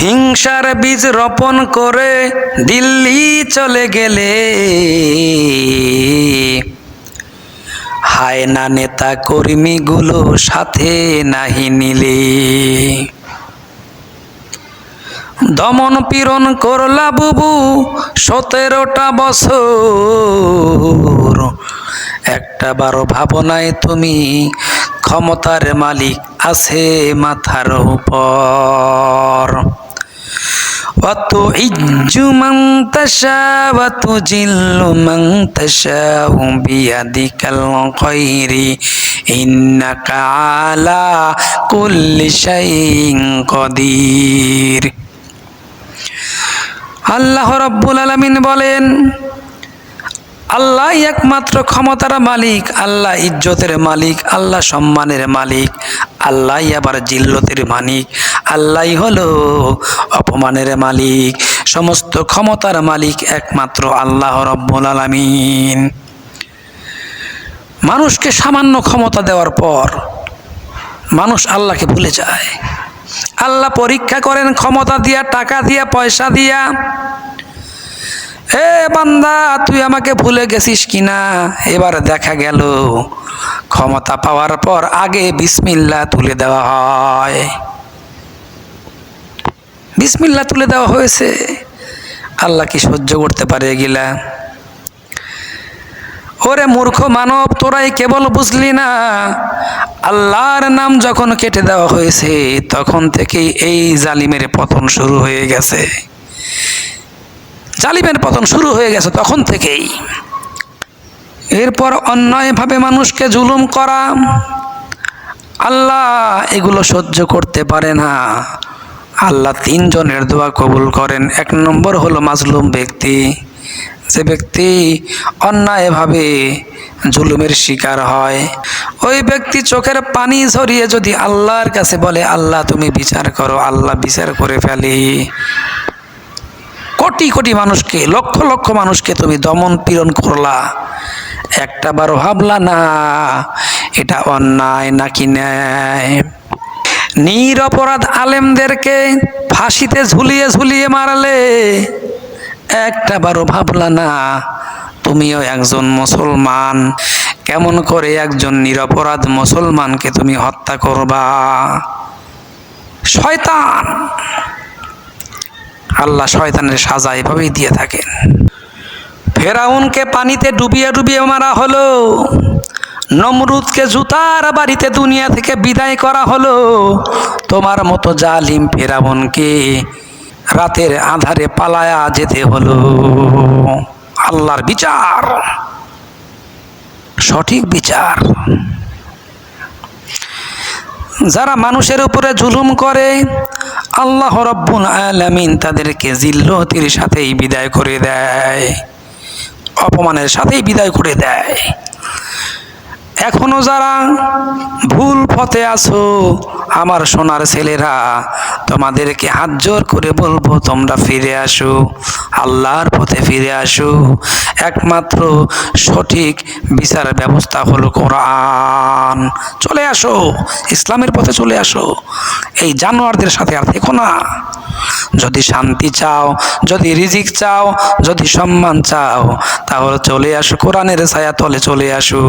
হিংসার বীজ রোপণ করে দিল্লি চলে গেলে। হায় না নেতা কর্মীগুলো সাথে নাহি নিলে। দমন পীড়ন করলা বুবু সতেরোটা বছর। একটা বারো ভাবনায় তুমি ক্ষমতার মালিক আছে মাথার উপর। ইজ্জু মান তাশা ওয়া তুজিল্লু মান তাশা বিয়াদিকাল খায়রি ইন্নাকা আলা কুল্লি শাইইন কদির। আল্লাহ রাব্বুল আলামিন বলেন, আল্লাহ একমাত্র ক্ষমতার মালিক, আল্লাহ ইজ্জতের মালিক, আল্লাহ সম্মানের মালিক, আল্লাহ আবার জিল্লতের মালিক আল্লাহ হলো অপমানের মালিক। সমস্ত ক্ষমতার মালিক একমাত্র আল্লাহ রব্বুল আলামিন। মানুষকে সামান্য ক্ষমতা দেওয়ার পর মানুষ আল্লাহকে ভুলে যায়। আল্লাহ পরীক্ষা করেন ক্ষমতা দিয়া, টাকা দিয়া, পয়সা দিয়া। এ বান্দা, তুই আমাকে ভুলে গেছিস কিনা? এবার দেখা গেল, ক্ষমতা পাওয়ার পর আগে বিসমিল্লা তুলে দেওয়া হয়। বিসমিল্লা তুলে দেওয়া হয়েছে। আল্লাহ কি সহ্য করতে পারে এগুলা? ওরে মূর্খ মানব, তোরাই কেবল বুঝলি না, আল্লাহর নাম যখন কেটে দেওয়া হয়েছে, তখন থেকেই এই জালিমের পতন শুরু হয়ে গেছে। জালিমের পতন শুরু হয়ে গেছে তখন থেকেই। এরপর অন্যায়ভাবে মানুষকে জুলুম করা, আল্লাহ এগুলো সহ্য করতে পারে না। আল্লাহ তিনজনের দোয়া কবুল করেন। এক নম্বর হলো মাজলুম ব্যক্তি। যে ব্যক্তি অন্যায়ভাবে জুলুমের শিকার হয়, ওই ব্যক্তি চোখের পানি ঝরিয়ে যদি আল্লাহর কাছে বলে, আল্লাহ, তুমি বিচার করো, আল্লাহ বিচার করে ফেলি। কোটি কোটি মানুষকে, লক্ষ লক্ষ মানুষকে তুমি দমন পীড়ন করলা। একটা বার ভাবলা, না, এটা অন্যায় নাকি ন্যায়? নিরপরাধ আলেমদেরকে ফাঁসিতে ঝুলিয়ে ঝুলিয়ে মারলে একটা বারো ভাবলা না, তুমিও একজন মুসলমান। কেমন করে একজন নিরপরাধ মুসলমানকে তুমি হত্যা করবা? শয়তান! আল্লাহ শয়তানের সাজা এভাবেই দিয়ে থাকেন। ফেরাউনকে পানিতে ডুবিয়ে ডুবিয়ে মারা হলো। নমরুদকে জুতার বাড়িতে দুনিয়া থেকে বিদায় করা হলো। তোমার মতো জালিম ফেরাউনকে রাতের আধারে পালায়া যেতে হলো। আল্লাহর বিচার, সঠিক বিচার। যারা মানুষের উপরে জুলুম করে, আল্লাহ রব্বুল আলামিন তাদেরকে জিল্লতির সাথেই বিদায় করে দেয়, অপমানের সাথেই বিদায় করে দেয়। এখনও যারা ভুল পথে আছো, আমার সোনার ছেলেরা, তোমাদেরকে হাত জোর করে বলব, তোমরা ফিরে আসো, আল্লাহর পথে ফিরে আসো। একমাত্র সঠিক বিচার ব্যবস্থা হলো কোরআন। চলে আসো, ইসলামের পথে চলে আসো। এই জানোয়ারদের সাথে আর দেখো না। যদি শান্তি চাও, যদি রিজিক চাও, যদি সম্মান চাও, তাহলে চলে আসো, কোরআনের ছায়া তলে চলে আসো।